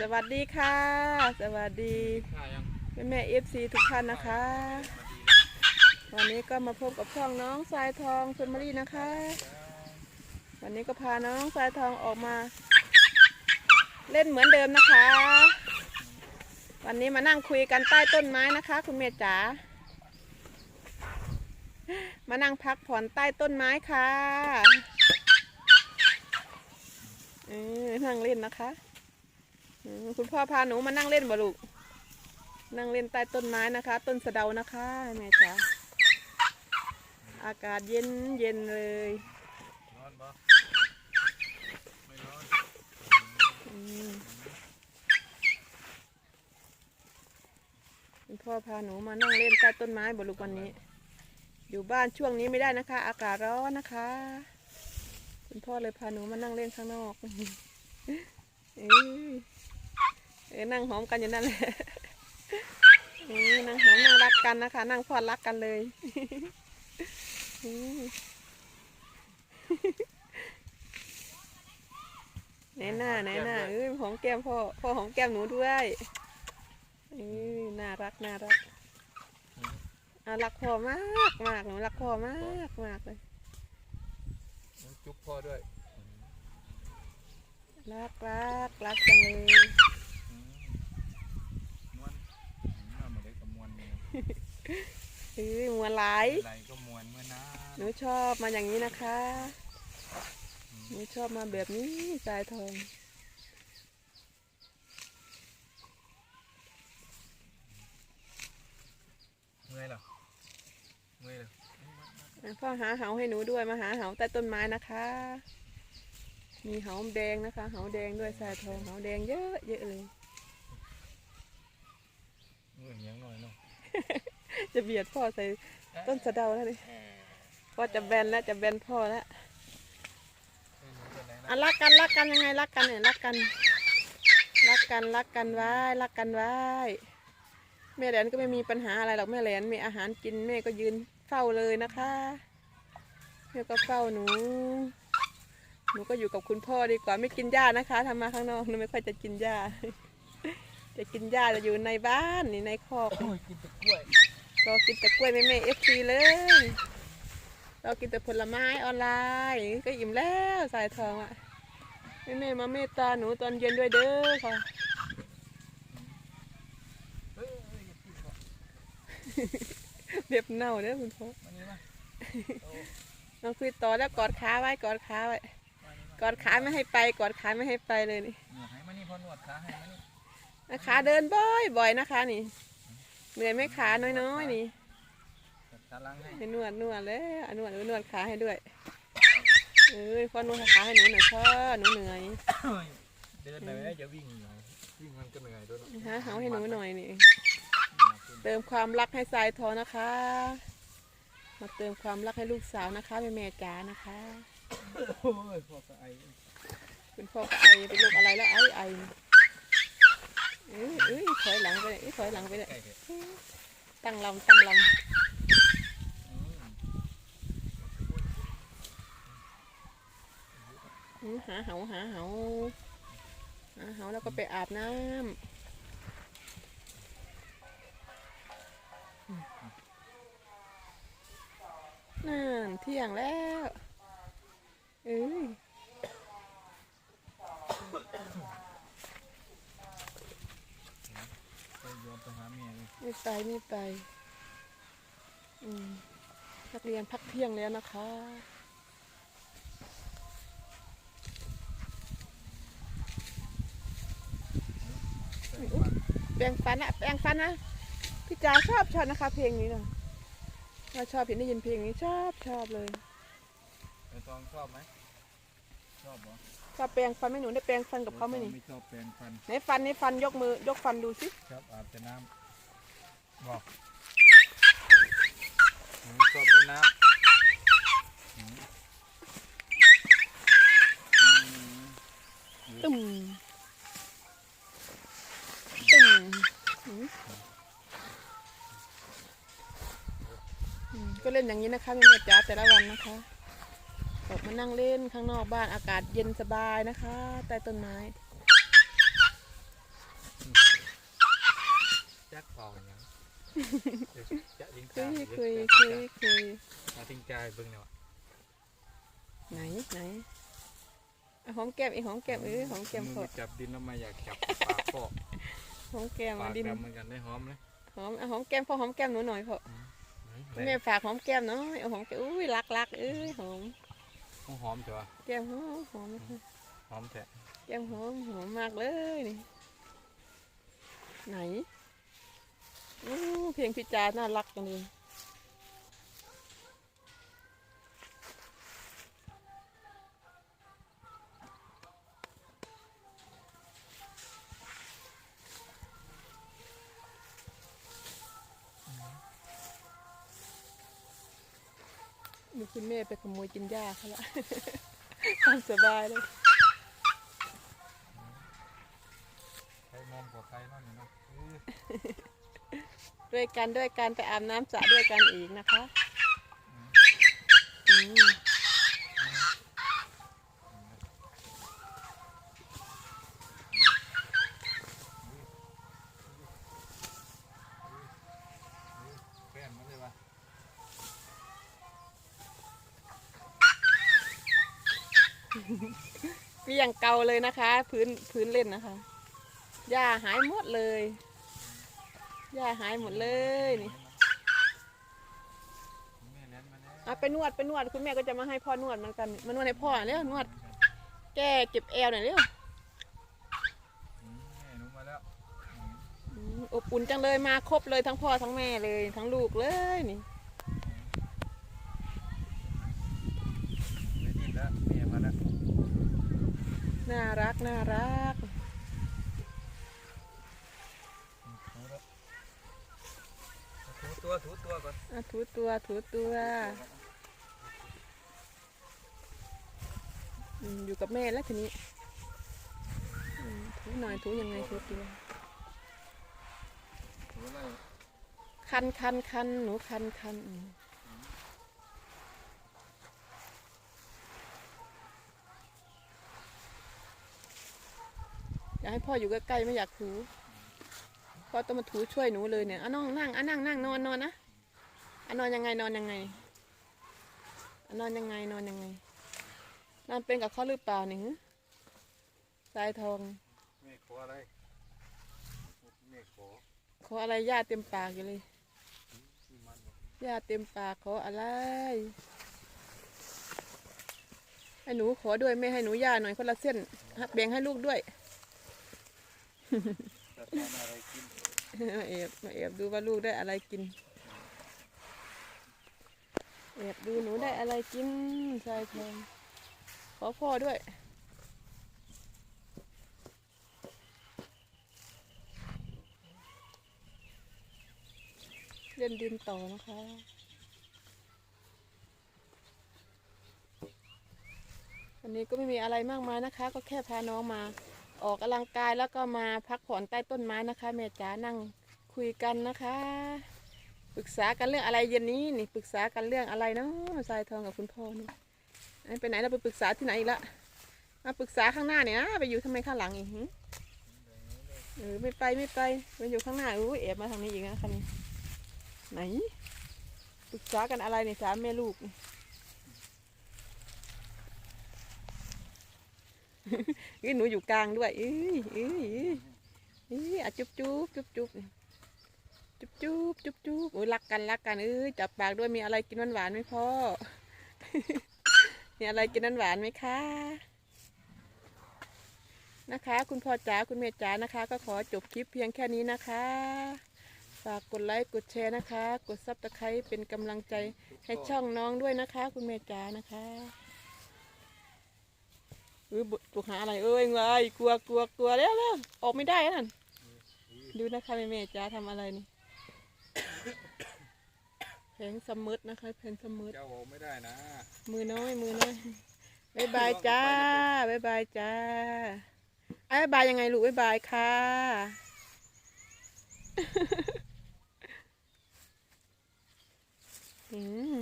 สวัสดีค่ะ สวัสดีถ่ายยังแม่แม่เอฟซีทุกท่านนะคะ วันนี้ก็มาพบกับช่องน้องสายทองชนมารีนะคะ วันนี้ก็พาน้องสายทองออกมา เล่นเหมือนเดิมนะคะ วันนี้มานั่งคุยกันใต้ต้นไม้นะคะ คุณเมย์จ๋ามานั่งพักผ่อนใต้ต้นไม้ค่ะเออนั่งเล่นนะคะอืม คุณพ่อพาหนูมานั่งเล่นบ่ลูก นั่งเล่นใต้ต้นไม้นะคะ ต้นสะเดานะคะแม่จ๋าอากาศเย็นเย็นเลยร้อนปะไม่ร้อนคุณพ่อพาหนูมานั่งเล่นใต้ต้นไม้บ่ลูกวันนี้ อยู่บ้านช่วงนี้ไม่ได้นะคะ อากาศร้อนนะคะ คุณพ่อเลยพาหนูมานั่งเล่นข้างนอกเอ้ เอ้ยนั่งหอมกันอยู่นั่นแหละเอ้ยนั่งหอมนั่งรักกันนะคะ นั่งพอดรักกันเลยอืมไหนหน้าไหนหน้าเอ้ยหอมแก้มพ่อพ่อหอมแก้มหนูด้วยเอ้ยน่ารักน่ารักอะรักพ่อมากมากหนูรักพ่อมากมากเลยจุ๊บพ่อด้วยรักรักรักจังเลย อืมม้วนอืมเอามาเล็กกับม้วนนี่ เอ้ยมัวหลายอะไรก็ม้วนเมื่อนาหนูชอบมาอย่างนี้นะคะหนูชอบมาแบบนี้สายทองเมื่อยเหรอเมื่อยเหรออะพ่อหาเหาให้หนูด้วยมาหาเหาใต้ต้นไม้นะคะ มีเหาแดงนะคะ เหาแดงด้วยสายทองเหาแดงเยอะเยอะเลย เมื่อยยังหน่อยเนาะ จะเบียดพ่อใส่ต้นสะเดาแล้วนี่พ่อจะแบนแล้วจะแบนพ่อแล้วเอ้ยหนูเป็นไรนะอะรักกันรักกันยังไงรักกันเนี่ยรักกันรักกันรักกันไว้รักกันไว้แม่แหลนก็ไม่มีปัญหาอะไรหรอกแม่แหลนมีอาหารกินแม่ก็ยืนเฝ้าเลยนะคะแม่ก็เฝ้าหนูหนูก็อยู่กับคุณพ่อดีกว่าไม่กินหญ้านะคะทำมาข้างนอกหนูไม่ค่อยจะกินหญ้าจะกินหญ้าจะอยู่ในบ้านนี่ในคอกโอ้ยกินแต่กล้วย ก็กินแต่กล้วยแม่แม่เอฟซีเลยเรากินแต่ผลไม้ออนไลน์ก็อิ่มแล้วสายทองอะแม่แม่มาเมตตาหนูตอนเย็นด้วยเด้อค่ะเฮ้ยเฮ้ยอย่ากินก่อนเรียบเน่าเด้อคุณพ่อมานี่มาโอ้น้องคุยต่อแล้วกอดขาไว้กอดขาไว้มานี่มากอดขาไม่ให้ไปกอดขาไม่ให้ไปเลยนี่เหนื่อยให้มานี่พอหนวดขาให้มานี่นะขาเดินบ่อยบ่อยนะคะนี่ เหนื่อยไหมขาน้อยๆนี่จัดตารางให้ให้นวดนวดแล้วอะนวดนวดขาให้ด้วยเอ้ยพ่อนวดขาให้หนูหน่อยพ่อหนูเหนื่อยเฮ้ยเดินหน่อยไหมอย่าวิ่งหน่อยวิ่งมันก็เหนื่อยด้วยเนอะหาเหาให้หนูหน่อยนี่มาขึ้นเติมความรักให้สายทองนะคะ มาเติมความรักให้ลูกสาวนะคะแม่แม่จ๋านะคะโอ้ยพ่อก็ไอคุณพ่อก็ไอเป็นโรคอะไรแล้วไอไอ เอ้ยเอ้ยถอยหลังไปเลยเอ้ยถอยหลังไปเลยใกล้เถอะตั้งลำตั้งลอืมำอืมหาเหาหาเหาหาเหาแล้วก็ไปอาบน้ำนั่นเที่ยงแล้วเอ้ย ไปโยนไป หาเมียเลยไม่ไปไม่ไป อืมนักเรียนพักเที่ยงแล้วนะคะใส่ฟันแปลงฟันอะแปลงฟันนะพี่จ๋าชอบชอบนะคะ เพลงนี้นะเราชอบเห็นได้ยินเพลงนี้ชอบชอบเลยไอ้ตองชอบไหมชอบเหรอ ชอบแปลงฟันไหม่หนูได้แปลงฟันกับเขาไหมนี่ไม่ชอบแปรงฟันไหนฟันนี่ฟันยกมือยกฟันดูสิชอบอาบแต่น้ำบอกอืมชอบเล่นน้ำอืมอืมตุ่มตุ่มอืมอืมก็เล่นอย่างนี้นะคะแม่แม่จ๋าแต่ละวันนะคะออก มานั่งเล่นข้างนอกบ้านอากาศเย็นสบายนะคะ ใต้ต้นไม้จักเป่าอย่างจะยิงเคกายเคยเคยเคยมาทิ้งกายเบิ่งเนี่ยวะไหนไหนอะหอมแก้มอีกหอมแก้มเออหอมแก้มมืพออจับดินแล้วมาอยากจับปากพอกหอมแก้มปาอะกดินดำเหมือนกันได้หอมเลยหอมอะหอมแก้มพ่อหอมแก้มหนูหน่อยพ่อไหนแม่ฝากหอมแก้มหน้อยเอาหอมแก้มอุ้ยรักรักเอ้ยหอม หอมจ้ะแก้มหอมหอมหอมแท้แก้มหอมหอมมากเลยนี่ไหนอู้เพลงพี่จาน่ารักจังเลย ดูคุณแม่ไปขโมยกินหญ้าเขาละตามสบายเลยใครมอมกว่าใครนั่นเนาะเออด้วยกันด้วยกันไปอาบน้ำสระด้วยกันอีกนะคะอืม มีอย่างเก่าเลยนะคะ พื้นพื้นเล่นนะคะหญ้าหายหมดเลยหญ้าหายหมดเลยนี่แม่เล่นมาแล้วเอาไปนวดไปนวดคุณแม่ก็จะมาให้พ่อนวดเหมือนกันมานวดให้พ่อเร็วนวด แก้เก็บแอวหน่อยเร็วอืมแม่หนูมาแล้วอืมอืมอบอุ่นจังเลยมาครบเลยทั้งพ่อทั้งแม่เลย ทั้งลูกเลยนี่ ได้ยินแล้วแม่มาแล้ว น่ารักน่ารักถูแล้วถูตัวถูตัวก่อนอะถูตัวถูตัวอืมอยู่กับแม่แล้วทีนี้อืมถูหน่อยถูยังไงถูตัว ถูอะไรคันคันคันหนูคันคันอืมากให้พ่ออยู่ใกล้ๆไม่อยากถูพ่อต้องมาถูช่วยหนูเลยเนี่ยอะน้องนั่งอะนั่งนั่งนอนนอนนะอะนอนยังไงนอนยังไงอะนอนยังไงนอนยังไงนอนเป็นกับเขาหรือเปล่าเนี่ยสายทองแม่ขออะไรแม่ขอขออะไรญาติเต็มปากอยู่เลยที่มันบอกญาติเต็มปากขออะไรให้หนูขอด้วยไม่ให้หนูย่าหน่อยคนละเส้นแบ่งให้ลูกด้วย จะทำอะไรกิน มาแอบมาแอบดูว่าลูกได้อะไรกินแอบดูหนูได้อะไรกินชายทองขอพ่อด้วยเล่นดินต่อนะคะวันนี้ก็ไม่มีอะไรมากมายนะคะ ก็แค่พาน้องมา ออกกำลังกายแล้วก็มาพักผ่อนใต้ต้นไม้นะคะแม่จ๋านั่งคุยกันนะคะปรึกษากันเรื่องอะไรเย็นนี้นี่ปรึกษากันเรื่องอะไรเนาะสายทองกับคุณพ่อนี่ไปไหนเราไปปรึกษาที่ไหนอีกละมาปรึกษาข้างหน้าเนี่ยนะไปอยู่ทำไมข้างหลังอีกเออไม่ไปไม่ไปไปอยู่ข้างหน้าอู้ยแอบมาทางนี้อีกนะคันนี้ไหนปรึกษากันอะไรเนี่ยสามแม่ลูก นี่หนูอยู่กลางด้วยเอ้ยเอ้ยเอ้ออะจุ๊บจุ๊บจุ๊บจุ๊บจุ๊บจุ๊บจุ๊บจุ๊บโอ้ยรักกันรักกันเอ้ยจับปากด้วยมีอะไรกินหวานหวานไหมพ่อมีอะไรกินหวานหวานไหมคะนะคะ คุณพ่อจ๋าคุณแม่จ๋านะคะ ก็ขอจบคลิปเพียงแค่นี้นะคะ ฝากกดไลค์กดแชร์นะคะ กดซับสไครต์เป็นกำลังใจให้ช่องน้องด้วยนะคะ คุณแม่จ๋านะคะ เออบุบุกหาอะไรเอ้ยเงยกลัวกลัวกลัวแล้วแล้วออกไม่ได้นั่นดูนะคะแม่แม่จ๋าทำอะไรนี่แผงสมุดนะคะแผงสมุดเจ้าบอกไม่ได้นะ มือน้อยมือน้อยบายบายจ้าบายบายจ้าไอ้ยบายยังไงลูกบายบายค่ะ อืม